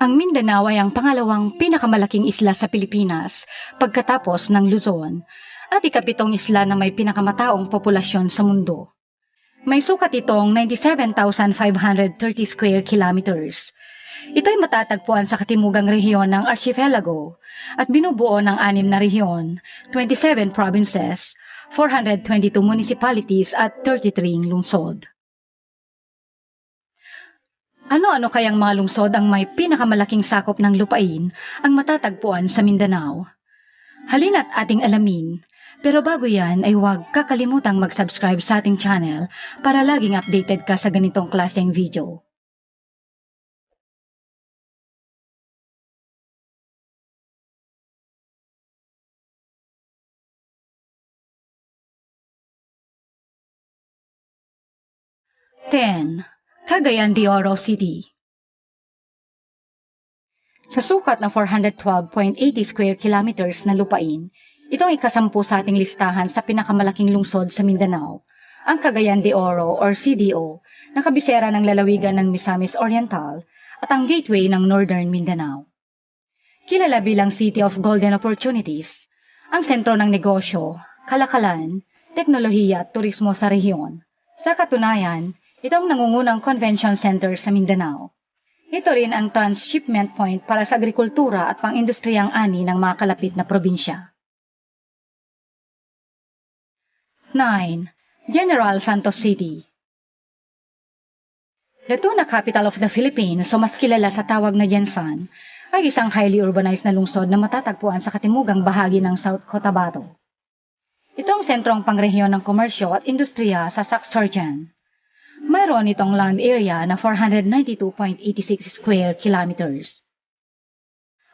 Ang Mindanao ay ang pangalawang pinakamalaking isla sa Pilipinas pagkatapos ng Luzon at ikapitong isla na may pinakamataong populasyon sa mundo. May sukat itong 97,530 square kilometers. Ito'y matatagpuan sa katimugang rehiyon ng Archipelago at binubuo ng anim na rehiyon, 27 provinces, 422 municipalities at 33 lungsod. Ano-ano kayang mga lungsod ang may pinakamalaking sakop ng lupain ang matatagpuan sa Mindanao? Halina't ating alamin. Pero bago yan ay huwag kakalimutang mag-subscribe sa ating channel para laging updated ka sa ganitong klaseng video. Ten, Cagayan de Oro City Sa sukat na 412.80 square kilometers na lupain, ito ang ikasampu sa ating listahan sa pinakamalaking lungsod sa Mindanao, ang Cagayan de Oro or CDO, na kabisera ng lalawigan ng Misamis Oriental at ang gateway ng Northern Mindanao. Kilala bilang City of Golden Opportunities, ang sentro ng negosyo, kalakalan, teknolohiya at turismo sa rehiyon. Sa katunayan, ito ang nangungunang convention center sa Mindanao. Ito rin ang transshipment point para sa agrikultura at pang-industriyang ani ng mga kalapit na probinsya. 9. General Santos City The tuna capital of the Philippines o mas kilala sa tawag na Jensan ay isang highly urbanized na lungsod na matatagpuan sa katimugang bahagi ng South Cotabato. Ito ang sentrong pangrehiyon ng komersyo at industriya sa Saxarjan. Mayroon itong land area na 492.86 square kilometers.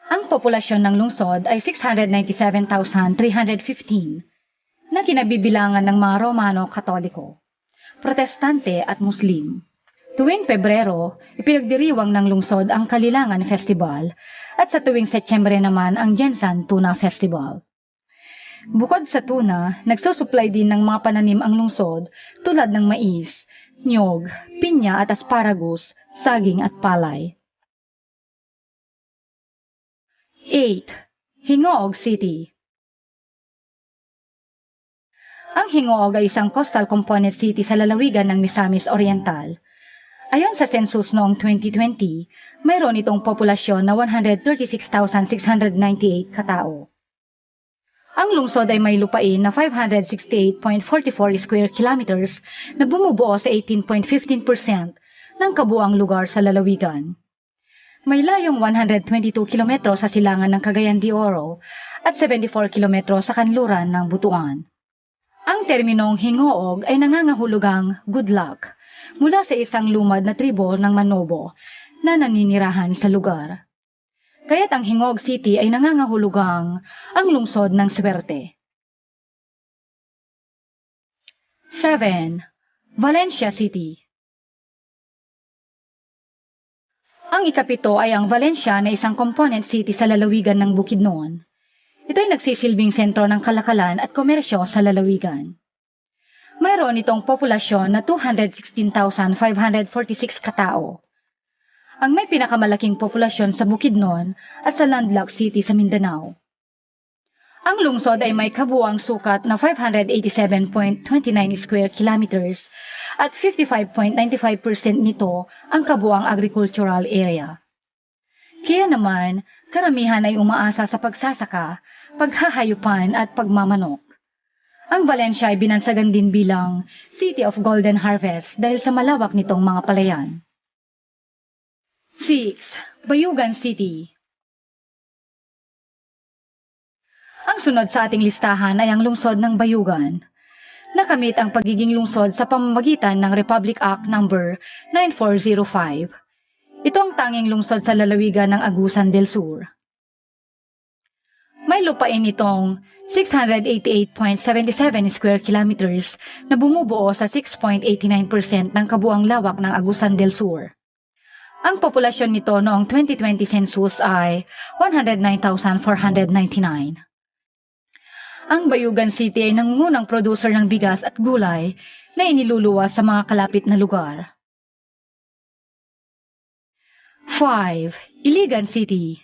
Ang populasyon ng lungsod ay 697,315 na kinabibilangan ng mga Romano Katoliko, Protestante at Muslim. Tuwing Pebrero, ipinagdiriwang ng lungsod ang Kalilangan Festival at sa tuwing Setyembre naman ang Jensan Tuna Festival. Bukod sa tuna, nagsusupply din ng mga pananim ang lungsod tulad ng mais, nyog, pinya at asparagus, saging at palay. 8. Hingoog City Ang Hingoog ay isang coastal component city sa lalawigan ng Misamis Oriental. Ayon sa census noong 2020, mayroon itong populasyon na 136,698 katao. Ang lungsod ay may lupain na 568.44 square kilometers na bumubuo sa 18.15% ng kabuang lugar sa lalawigan. May layong 122 kilometro sa silangan ng Cagayan de Oro at 74 kilometro sa kanluran ng Butuan. Ang terminong hingoog ay nangangahulugang good luck mula sa isang lumad na tribo ng Manobo na naninirahan sa lugar. Kaya't ang Hingog City ay nangangahulugang ang lungsod ng swerte. 7. Valencia City Ang ikapito ay ang Valencia na isang component city sa lalawigan ng Bukidnon. Ito ay nagsisilbing sentro ng kalakalan at komersyo sa lalawigan. Mayroon itong populasyon na 216,546 katao. Ang may pinakamalaking populasyon sa Bukidnon at sa landlocked city sa Mindanao. Ang lungsod ay may kabuang sukat na 587.29 square kilometers at 55.95% nito ang kabuang agricultural area. Kaya naman, karamihan ay umaasa sa pagsasaka, paghahayupan at pagmamanok. Ang Valencia ay binansagan din bilang City of Golden Harvest dahil sa malawak nitong mga palayan. 6. Bayugan City Ang sunod sa ating listahan ay ang lungsod ng Bayugan. Nakamit ang pagiging lungsod sa pamamagitan ng Republic Act No. 9405. Ito ang tanging lungsod sa lalawigan ng Agusan del Sur. May lupain itong 688.77 square kilometers na bumubuo sa 6.89% ng kabuang lawak ng Agusan del Sur. Ang populasyon nito noong 2020 census ay 109,499. Ang Bayugan City ay nangungunang producer ng bigas at gulay na iniluluwas sa mga kalapit na lugar. 5. Iligan City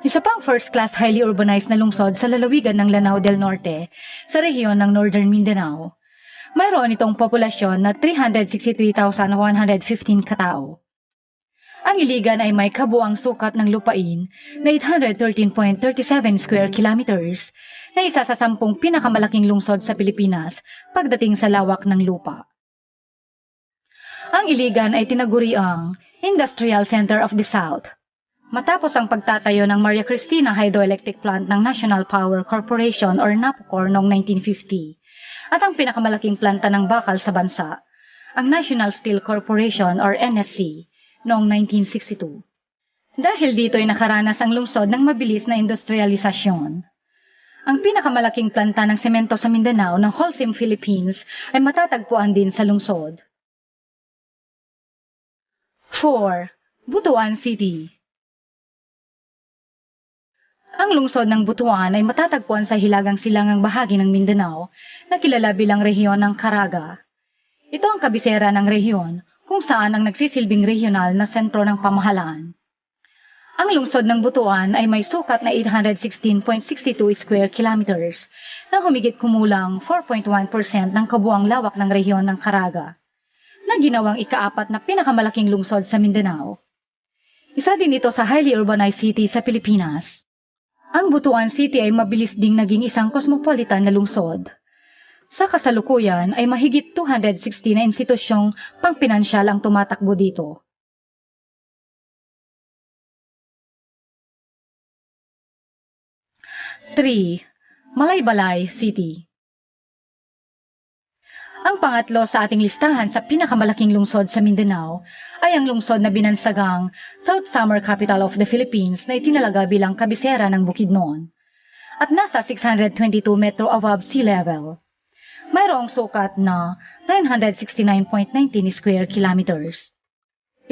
Isa pang first-class highly urbanized na lungsod sa lalawigan ng Lanao del Norte sa rehiyon ng Northern Mindanao. Mayroon itong populasyon na 363,115 katao. Ang Iligan ay may kabuang sukat ng lupain na 813.37 square kilometers na isa sa sampung pinakamalaking lungsod sa Pilipinas pagdating sa lawak ng lupa. Ang Iligan ay tinaguri ang Industrial Center of the South. Matapos ang pagtatayo ng Maria Cristina Hydroelectric Plant ng National Power Corporation or NAPCOR noong 1950 at ang pinakamalaking planta ng bakal sa bansa, ang National Steel Corporation or NSC noong 1962. Dahil dito ay nakaranas ang lungsod ng mabilis na industrialisasyon. Ang pinakamalaking planta ng semento sa Mindanao ng Holcim Philippines ay matatagpuan din sa lungsod. 4. Butuan City Ang lungsod ng Butuan ay matatagpuan sa hilagang silangang bahagi ng Mindanao na kilala bilang rehiyon ng Caraga. Ito ang kabisera ng rehiyon kung saan ang nagsisilbing regional na sentro ng pamahalaan. Ang lungsod ng Butuan ay may sukat na 816.62 square kilometers na humigit kumulang 4.1% ng kabuang lawak ng rehiyon ng Caraga na ginawang ikaapat na pinakamalaking lungsod sa Mindanao. Isa din ito sa highly urbanized city sa Pilipinas. Ang Butuan City ay mabilis ding naging isang cosmopolitan na lungsod. Sa kasalukuyan ay mahigit 260 na institusyong pangpinansyal ang tumatakbo dito. Three, Malaybalay City Ang pangatlo sa ating listahan sa pinakamalaking lungsod sa Mindanao ay ang lungsod na binansagang South Summer Capital of the Philippines na itinalaga bilang kabisera ng Bukidnon at nasa 622 metro above sea level. Mayroong sukat na 969.19 square kilometers.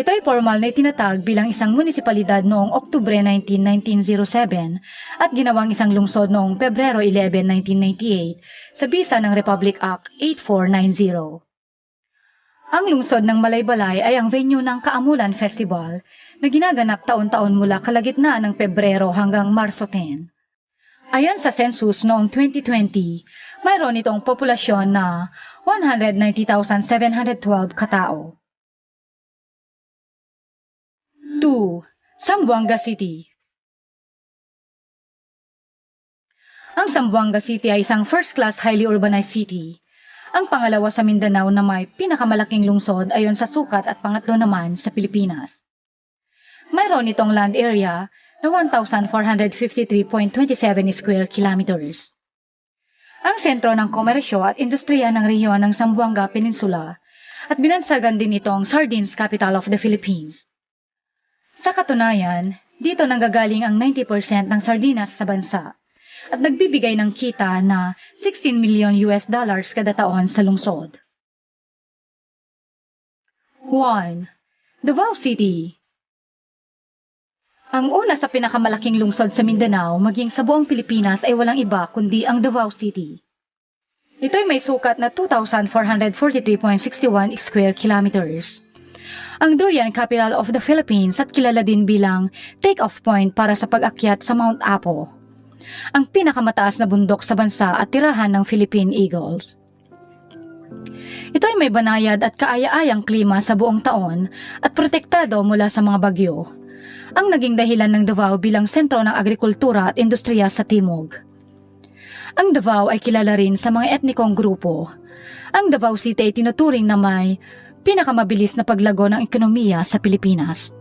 Ito ay formal na itinatag bilang isang munisipalidad noong Oktubre 19, 1907 at ginawang isang lungsod noong Pebrero 11, 1998 sa bisa ng Republic Act 8490. Ang lungsod ng Malaybalay ay ang venue ng Kaamulan Festival na ginaganap taon-taon mula kalagitnaan ng Pebrero hanggang Marso 10. Ayon sa census noong 2020, mayroon itong populasyon na 190,712 katao. 2. Sambuanga City Ang Sambuanga City ay isang first-class highly urbanized city. Ang pangalawa sa Mindanao na may pinakamalaking lungsod ayon sa sukat at pangatlo naman sa Pilipinas. Mayroon itong land area na 1,453.27 square kilometers. Ang sentro ng komersyo at industriya ng rehiyon ng Sambuanga Peninsula at binansagan din itong Sardines Capital of the Philippines. Sa katunayan, dito nanggagaling ang 90% ng sardinas sa bansa at nagbibigay ng kita na 16 million US dollars kada taon sa lungsod. 1. Davao City Ang una sa pinakamalaking lungsod sa Mindanao maging sa buong Pilipinas ay walang iba kundi ang Davao City. Ito ay may sukat na 2,443.61 square kilometers. Ang durian capital of the Philippines at kilala din bilang take-off point para sa pag-akyat sa Mount Apo. Ang pinakamataas na bundok sa bansa at tirahan ng Philippine Eagles. Ito ay may banayad at kaaya-ayang klima sa buong taon at protektado mula sa mga bagyo. Ang naging dahilan ng Davao bilang sentro ng agrikultura at industriya sa Timog. Ang Davao ay kilala rin sa mga etnikong grupo. Ang Davao City ay tinuturing na may pinakamabilis na paglago ng ekonomiya sa Pilipinas.